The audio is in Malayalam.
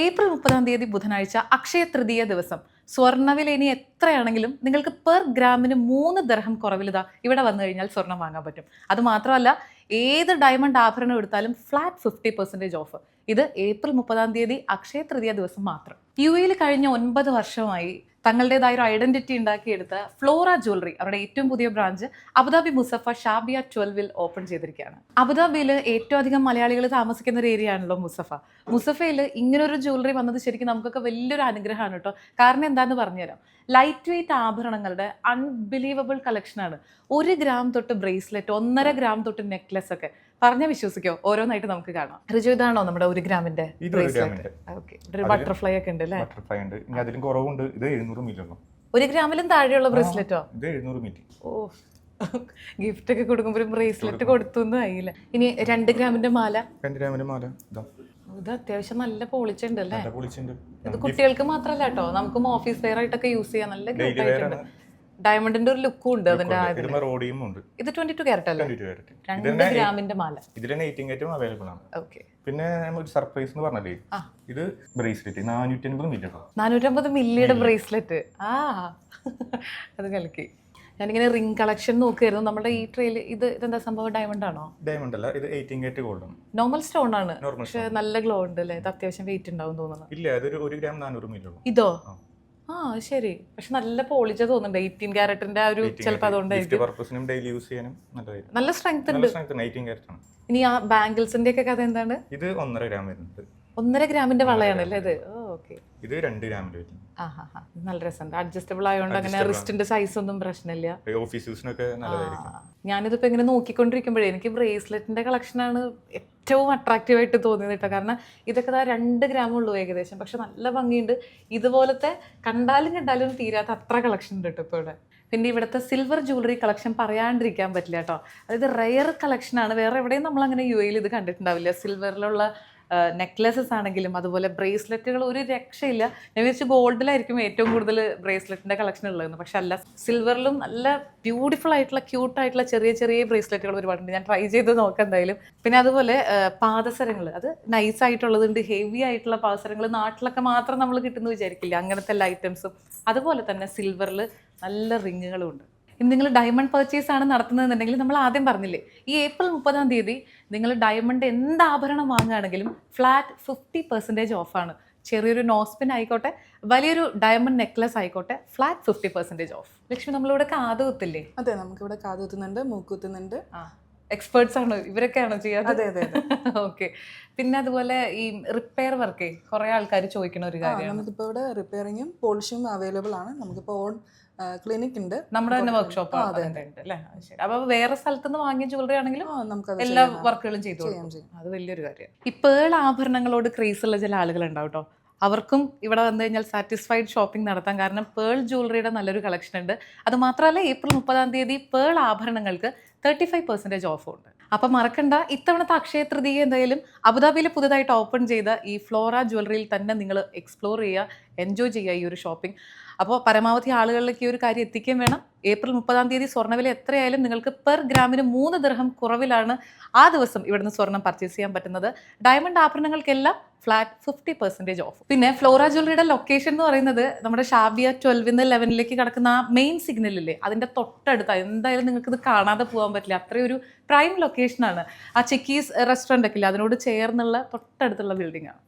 ഏപ്രിൽ മുപ്പതാം തീയതി ബുധനാഴ്ച അക്ഷയ തൃതീയ ദിവസം. സ്വർണവില ഇനി എത്രയാണെങ്കിലും നിങ്ങൾക്ക് പെർ ഗ്രാമിന് മൂന്ന് ദർഹം കുറവിലിതാ ഇവിടെ വന്നു കഴിഞ്ഞാൽ സ്വർണം വാങ്ങാൻ പറ്റും. അത് മാത്രമല്ല ഏത് ഡയമണ്ട് ആഭരണം എടുത്താലും ഫ്ലാറ്റ് ഫിഫ്റ്റി പെർസെന്റേജ് ഓഫ് ഇത് ഏപ്രിൽ മുപ്പതാം തീയതി അക്ഷയ തൃതീയ ദിവസം മാത്രം. യു എയിൽ കഴിഞ്ഞ ഒൻപത് വർഷമായി തങ്ങളുടേതായ ഒരു ഐഡന്റിറ്റി ഉണ്ടാക്കിയെടുത്ത ഫ്ലോറ ജ്വല്ലറി അവരുടെ ഏറ്റവും പുതിയ branch Abu Dhabi Musaffah Shabiya ട്വൽവിൽ open ചെയ്തിരിക്കുകയാണ്. അബുദാബിയിൽ ഏറ്റവും അധികം മലയാളികൾ താമസിക്കുന്ന ഒരു ഏരിയ ആണല്ലോ മുസഫ. മുസഫയിൽ ഇങ്ങനൊരു ജ്വല്ലറി വന്നത് ശരിക്കും നമുക്കൊക്കെ വലിയൊരു അനുഗ്രഹമാണ് കേട്ടോ. കാരണം എന്താണെന്ന് പറഞ്ഞുതരാം. ലൈറ്റ് വെയിറ്റ് ആഭരണങ്ങളുടെ അൺബിലീവബിൾ കളക്ഷനാണ് ഒരു ഗ്രാം തൊട്ട് ബ്രേസ്ലെറ്റ് ഒന്നര ഗ്രാം തൊട്ട് നെക്ലസ് ഒക്കെ പറഞ്ഞ വിശ്വസിക്കോ? ഓരോന്നായിട്ട് നമുക്ക് കാണാം. റിജു ഇതാണോ നമ്മുടെ ഒരു ഗ്രാമിന്റെ ബട്ടർഫ്ലൈ ഒക്കെ ഉണ്ട് അല്ലേ? ബട്ടർഫ്ലൈ ഉണ്ട്. ഇനി അതിലും കുറവുണ്ട്. ഇത് എഴുന്നൂറ് മില്ലി ഉള്ളൂ. ഒരു ഗ്രാമിലും താഴെയുള്ള ബ്രേസ്ലെറ്റോ ഇത് എഴുന്നൂറ് മില്ലി ഓ ഗിഫ്റ്റ് ഒക്കെ കൊടുക്കുമ്പോഴും ബ്രേസ്ലെറ്റ് കൊടുത്തു ആയില്ല. ഇനി രണ്ട് ഗ്രാമിന്റെ മാല? രണ്ട് ഗ്രാമിന്റെ മാല. ഇതാ. ഇത് അത്യാവശ്യം നല്ല പൊളിച്ചുണ്ട് അല്ലേ? ഇത് കുട്ടികൾക്ക് മാത്രല്ല കേട്ടോ. നമുക്കും ഓഫീസ് വെയർ ആയിട്ടൊക്കെ യൂസ് ചെയ്യാൻ നല്ല ഡെയിലി ആയിട്ടുണ്ട്. ഡയമണ്ടിന്റെ ഒരു ലുക്കും ഉണ്ട് അതിന്റെ ആ. ഇതിന് റോഡിയും ഉണ്ട്. ഇത് ട്വന്റി ടു ക്യാരറ്റ് അല്ലേ? ട്വന്റി ടു ക്യാരറ്റ് രണ്ട് ഗ്രാമിന്റെ മാല. ഇതിൽ തന്നെ എയ്റ്റിംഗ് ഏറ്റവും അവൈലബിൾ ആണ്. ഓക്കെ പിന്നെ ഒരു സർപ്രൈസ് എന്ന് പറഞ്ഞാലേ ആ. ഇത് ബ്രേസ്ലെറ്റ് നാനൂറ്റി അൻപത് ഉള്ളൂ നാനൂറ്റമ്പത് മില്ലിയുടെ ബ്രേസ്ലെറ്റ് ആ. അത് കലക്കി. ഞാനിങ്ങനെ റിംഗ് കളക്ഷൻ നോക്കുകയായിരുന്നു നമ്മുടെ ഈ ട്രെയിൽ ഇത് ഇതെന്താ സംഭവം? ഡയമണ്ട് ആണോ? ഡയമണ്ട് അല്ല ഇത് എയ്റ്റീൻ കേറ്റ് ഗോൾഡ് ആണ്. നോർമൽ സ്റ്റോൺ ആണ്. പക്ഷെ നല്ല ഗ്ലോ ഉണ്ട് അല്ലേ? ഇത് അത്യാവശ്യം വെയിറ്റ് ഉണ്ടാവും തോന്നുന്നു. ഇല്ല അതൊരു ഒരു ഗ്രാം നാനൂറ് ഉള്ളൂ. ഇതോ? ആ. ആ ശരി. പക്ഷെ നല്ല പോളിച്ച തോന്നുന്നുണ്ട്. എയ്റ്റീൻ ക്യാരറ്റിന്റെ ആ ഒരു ചിലപ്പോൾ അതുകൊണ്ടായിരിക്കും. പർപ്പസിനും ഡെയിലി യൂസ് ചെയ്യാനും നല്ലതായിരിക്കും. നല്ല സ്ട്രെങ്ത് ഉണ്ട്. എയ്റ്റീൻ ക്യാരറ്റ് ആണ്. ഇനി ആ ബാംഗിൾസിന്റെ ഒക്കെ കഥ എന്താണ്? ഇത് ഒന്നര ഗ്രാം വരുന്നുണ്ട്. ഒന്നര ഗ്രാമിന്റെ വളയാണ് ഇത്? ഇത് ഓക്കെ. ഇത് രണ്ട് ഗ്രാമിൽ നല്ല രസമുണ്ട്. അഡ്ജസ്റ്റബിൾ ആയതുകൊണ്ട് അങ്ങനെ റിസ്റ്റിന്റെ സൈസ് ഒന്നും പ്രശ്നമില്ല. ഓഫീസ് യൂസിനൊക്കെ. ഞാനിതിപ്പോ ഇങ്ങനെ നോക്കിക്കൊണ്ടിരിക്കുമ്പോഴേ എനിക്ക് ബ്രേസ്ലെറ്റിന്റെ കളക്ഷൻ ആണ് ഏറ്റവും അട്രാക്റ്റീവ് ആയിട്ട് തോന്നിയത് കേട്ടോ കാരണം ഇതൊക്കെ രണ്ട് ഗ്രാം ഉള്ളൂ ഏകദേശം. പക്ഷെ നല്ല ഭംഗിയുണ്ട്. ഇതുപോലത്തെ കണ്ടാലും കണ്ടാലും തീരാത്ത അത്ര കളക്ഷൻ ഉണ്ട് കേട്ടോ ഇപ്പോൾ ഇവിടെ. പിന്നെ ഇവിടുത്തെ സിൽവർ ജ്വല്ലറി കളക്ഷൻ പറയാണ്ടിരിക്കാൻ പറ്റില്ല കേട്ടോ അതായത് റെയർ കളക്ഷനാണ് വേറെ എവിടെയും നമ്മൾ അങ്ങനെ യു എയിൽ ഇത് കണ്ടിട്ടുണ്ടാവില്ല. സിൽവറിലുള്ള നെക്ലസസ് ആണെങ്കിലും അതുപോലെ ബ്രേസ്ലെറ്റുകൾ ഒരു രക്ഷയില്ല. ഞാൻ വിചാരിച്ചു ഗോൾഡിലായിരിക്കും ഏറ്റവും കൂടുതൽ ബ്രേസ്ലെറ്റിന്റെ കളക്ഷൻ ഉള്ളതെന്ന് പക്ഷെ അല്ല സിൽവറിലും നല്ല ബ്യൂട്ടിഫുൾ ആയിട്ടുള്ള ക്യൂട്ട് ആയിട്ടുള്ള ചെറിയ ചെറിയ ബ്രേസ്ലെറ്റുകൾ ഒരുപാടുണ്ട്. ഞാൻ ട്രൈ ചെയ്ത് നോക്കാം എന്തായാലും. പിന്നെ അതുപോലെ പാദസരങ്ങൾ. അത് നൈസ് ആയിട്ടുള്ളതുണ്ട് ഹെവി ആയിട്ടുള്ള പാദസരങ്ങൾ. നാട്ടിലൊക്കെ മാത്രം നമ്മൾ കിട്ടുന്നു വിചാരിക്കില്ല. അങ്ങനത്തെ എല്ലാ ഐറ്റംസും അതുപോലെ തന്നെ സിൽവറിൽ നല്ല റിങ്ങുകളും ഉണ്ട്. ഇനി നിങ്ങൾ ഡയമണ്ട് പർച്ചേസ് ആണ് നടത്തുന്നതെന്നുണ്ടെങ്കിൽ നമ്മൾ ആദ്യം പറഞ്ഞില്ലേ ഈ ഏപ്രിൽ മുപ്പതാം തീയതി നിങ്ങൾ ഡയമണ്ട് എന്ത് ആഭരണം വാങ്ങുകയാണെങ്കിലും ഫ്ലാറ്റ് ഫിഫ്റ്റി പെർസെന്റേജ് ഓഫാണ് ചെറിയൊരു നോസ്പിൻ ആയിക്കോട്ടെ വലിയൊരു ഡയമണ്ട് നെക്ലസ് ആയിക്കോട്ടെ flat fifty percentage off Lakshmi നമ്മളിവിടെ കാതുകുത്തില്ലേ? അതെ നമുക്കിവിടെ കാതുകുത്തുന്നുണ്ട് മൂക്കുത്തുന്നുണ്ട് ആ. എക്സ്പേർട്സ് ആണ്? ഇവരൊക്കെയാണോ ചെയ്യാറ് അതെ അതെ അതെ. ഓക്കെ പിന്നെ അതുപോലെ ഈ റിപ്പയർ വർക്ക് കുറെ ആൾക്കാർ ചോദിക്കുന്ന ഒരു കാര്യം നമുക്കിപ്പോ നമുക്കിപ്പോൾ ഇവിടെ റിപ്പയറിങ്ങും പോളിഷും അവൈലബിൾ ആണ്. നമുക്കിപ്പോൾ ഓൺ ക്ലിനിക് ഉണ്ട്. നമ്മുടെ തന്നെ വർക്ക്ഷോപ്പ് അപ്പൊ വേറെ സ്ഥലത്ത് നിന്ന് വാങ്ങിയ ജ്വല്ലറി ആണെങ്കിലും എല്ലാ വർക്കുകളും ചെയ്തു. അത് വലിയൊരു കാര്യം. ഈ പേൾ ആഭരണങ്ങളോട് ക്രേസ് ഉള്ള ചില ആളുകൾ ഉണ്ടാവും കേട്ടോ അവർക്കും ഇവിടെ വന്നു കഴിഞ്ഞാൽ സാറ്റിസ്ഫൈഡ് ഷോപ്പിംഗ് നടത്താം. കാരണം പേൾ ജ്വല്ലറിയുടെ നല്ലൊരു കളക്ഷൻ ഉണ്ട്. അത് മാത്രമല്ല ഏപ്രിൽ മുപ്പതാം തീയതി പേൾ ആഭരണങ്ങൾക്ക് തേർട്ടി ഫൈവ് പെർസെന്റേജ് ഓഫ് ഉണ്ട്. അപ്പം മറക്കണ്ട ഇത്തവണത്തെ അക്ഷയ തൃതീയ എന്തായാലും അബുദാബിയിൽ പുതുതായിട്ട് ഓപ്പൺ ചെയ്ത ഈ ഫ്ലോറ ജ്വല്ലറിയിൽ തന്നെ നിങ്ങൾ എക്സ്പ്ലോർ ചെയ്യുക. എൻജോയ് ചെയ്യുക ഈ ഒരു ഷോപ്പിംഗ്. അപ്പോൾ പരമാവധി ആളുകളിലേക്ക് ഈ ഒരു കാര്യം എത്തിക്കുകയും വേണം. ഏപ്രിൽ മുപ്പതാം തീയതി സ്വർണവില എത്രയായാലും നിങ്ങൾക്ക് പെർ ഗ്രാമിന് മൂന്ന് ദിർഹം കുറവിലാണ് ആ ദിവസം ഇവിടുന്ന് സ്വർണം പർച്ചേസ് ചെയ്യാൻ പറ്റുന്നത്. ഡയമണ്ട് ആഭരണങ്ങൾക്കെല്ലാം ഫ്ലാറ്റ് ഫിഫ്റ്റി പെർസെന്റേജ് ഓഫ് പിന്നെ ഫ്ലോറ ജ്വല്ലറിയുടെ ലൊക്കേഷൻ എന്ന് പറയുന്നത് നമ്മുടെ ഷാബിയ ട്വൽവിന്ന് ലെവനിലേക്ക് കിടക്കുന്ന ആ മെയിൻ സിഗ്നലില്ലേ അതിന്റെ തൊട്ടടുത്ത്. എന്തായാലും നിങ്ങൾക്ക് ഇത് കാണാതെ പോകാൻ പറ്റില്ല. അത്രയും ഒരു പ്രൈം ലൊക്കേഷനാണ് ആ ചെക്കീസ് റെസ്റ്റോറന്റ് ഒക്കെ ഇല്ലേ? അതിനോട് ചേർന്നുള്ള തൊട്ടടുത്തുള്ള ബിൽഡിംഗ് ആണ്.